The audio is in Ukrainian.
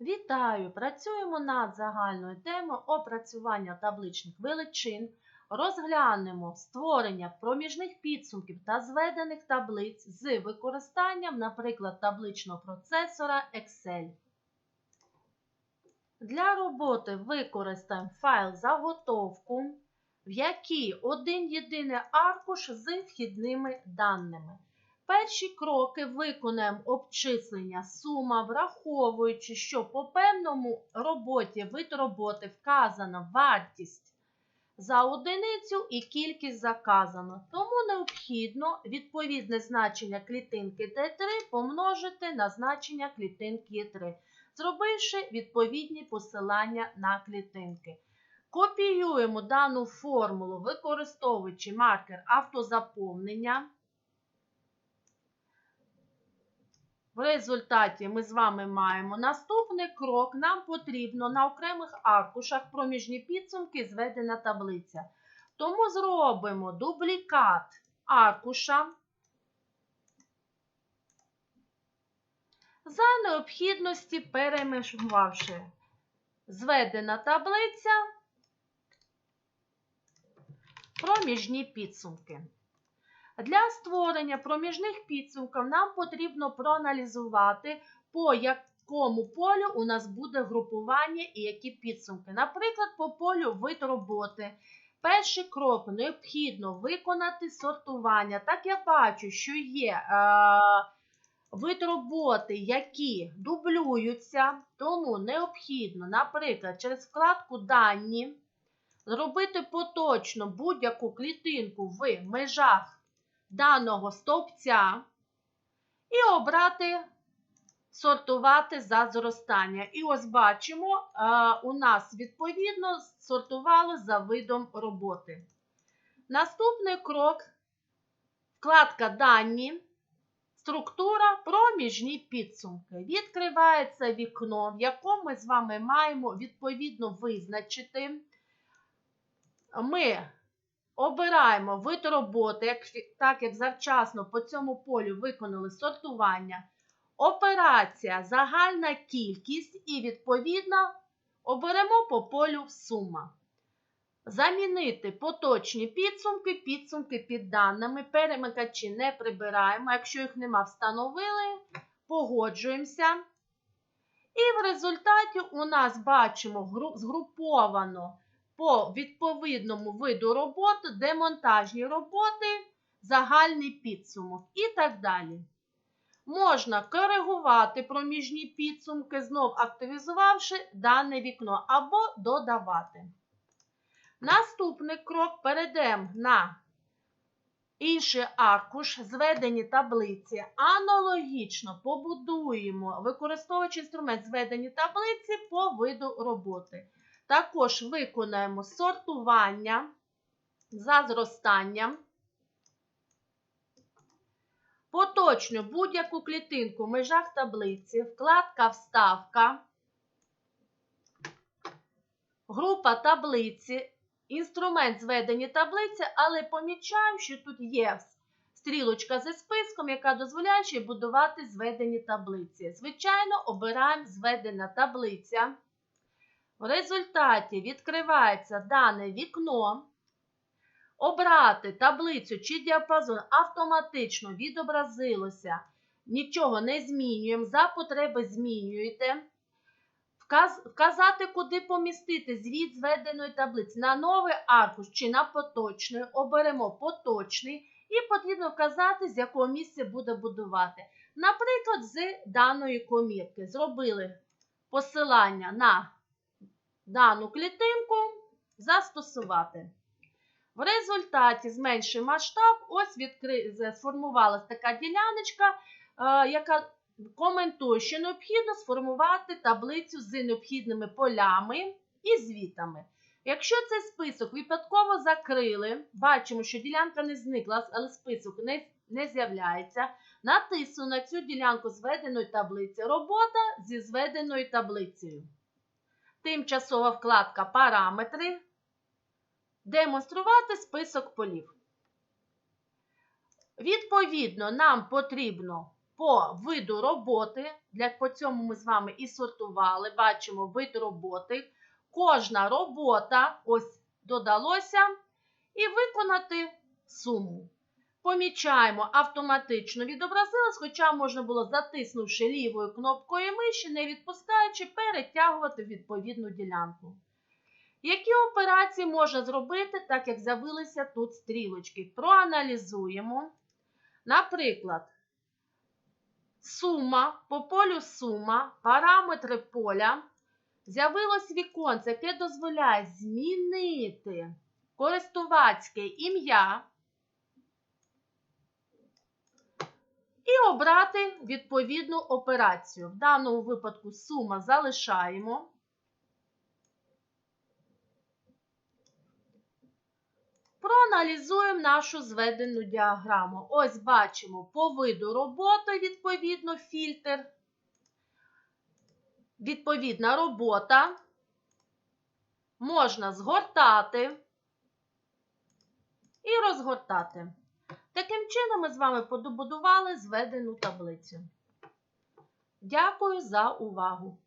Вітаю! Працюємо над загальною темою опрацювання табличних величин. Розглянемо створення проміжних підсумків та зведених таблиць з використанням, наприклад, табличного процесора Excel. Для роботи використаємо файл заготовку, в якій один єдиний аркуш з вхідними даними. Перші кроки виконаємо обчислення сума, враховуючи, що по певному роботі вид роботи вказана вартість за одиницю і кількість заказано. Тому необхідно відповідне значення клітинки Т3 помножити на значення клітинки Е3, зробивши відповідні посилання на клітинки. Копіюємо дану формулу, використовуючи маркер автозаповнення. В результаті ми з вами маємо наступний крок. Нам потрібно на окремих аркушах проміжні підсумки зведена таблиця. Тому зробимо дублікат аркуша. За необхідності перемішувавши зведена таблиця, проміжні підсумки. Для створення проміжних підсумків нам потрібно проаналізувати, по якому полю у нас буде групування і які підсумки. Наприклад, по полю вид роботи. Перший крок необхідно виконати сортування. Так я бачу, що є е, вид роботи, які дублюються, тому необхідно, наприклад, через вкладку Дані зробити поточно будь-яку клітинку в межах даного стовпця і обрати сортувати за зростання. І ось бачимо, у нас відповідно сортувало за видом роботи. Наступний крок вкладка Дані, структура проміжні підсумки. Відкривається вікно, в якому ми з вами маємо відповідно визначити. Ми Обираємо вид роботи, як, так як завчасно по цьому полю виконали сортування. Операція загальна кількість і, відповідно, оберемо по полю сума. Замінити поточні підсумки, підсумки під даними. Перемикачі не прибираємо. Якщо їх нема, встановили, погоджуємося. І в результаті у нас бачимо згруповано по відповідному виду роботи, демонтажні роботи, загальний підсумок і так далі. Можна коригувати проміжні підсумки, знов активізувавши дане вікно, або додавати. Наступний крок перейдемо на інший аркуш, зведені таблиці. Аналогічно побудуємо, використовуючи інструмент зведені таблиці по виду роботи. Також виконаємо сортування за зростанням. Поточню будь-яку клітинку в межах таблиці, вкладка Вставка, група таблиці, інструмент зведені таблиці, але помічаємо, що тут є стрілочка зі списком, яка дозволяє ще будувати зведені таблиці. Звичайно, обираємо зведена таблиця. В результаті відкривається дане вікно. Обрати таблицю чи діапазон автоматично відобразилося. Нічого не змінюємо. За потреби змінюєте. Вказати, куди помістити звіт зведеної таблиці. На новий аркуш чи на поточний. Оберемо поточний. І потрібно вказати, з якого місця буде будувати. Наприклад, з даної комірки. Зробили посилання на дану клітинку застосувати. В результаті зменшуємо масштаб, ось відкри... сформувалася така діляночка, е, яка коментує, що необхідно сформувати таблицю з необхідними полями і звітами. Якщо цей список випадково закрили, бачимо, що ділянка не зникла, але список не, не з'являється. Натисну на цю ділянку зведеної таблиці робота зі зведеною таблицею тимчасова вкладка Параметри. Демонструвати список полів. Відповідно, нам потрібно по виду роботи. Для по цьому ми з вами і сортували. Бачимо вид роботи. Кожна робота ось додалося і виконати суму. Помічаємо, автоматично відобразилось, хоча можна було, затиснувши лівою кнопкою миші, не відпускаючи, перетягувати відповідну ділянку. Які операції можна зробити, так як з'явилися тут стрілочки? Проаналізуємо. Наприклад, сума, по полю сума, параметри поля. З'явилось віконце, яке дозволяє змінити користувацьке ім'я і обрати відповідну операцію. В даному випадку сума залишаємо. Проаналізуємо нашу зведену діаграму. Ось бачимо по виду роботи, відповідно, фільтр. Відповідна робота. Можна згортати і розгортати. Таким чином, ми з вами подобудували зведену таблицю. Дякую за увагу!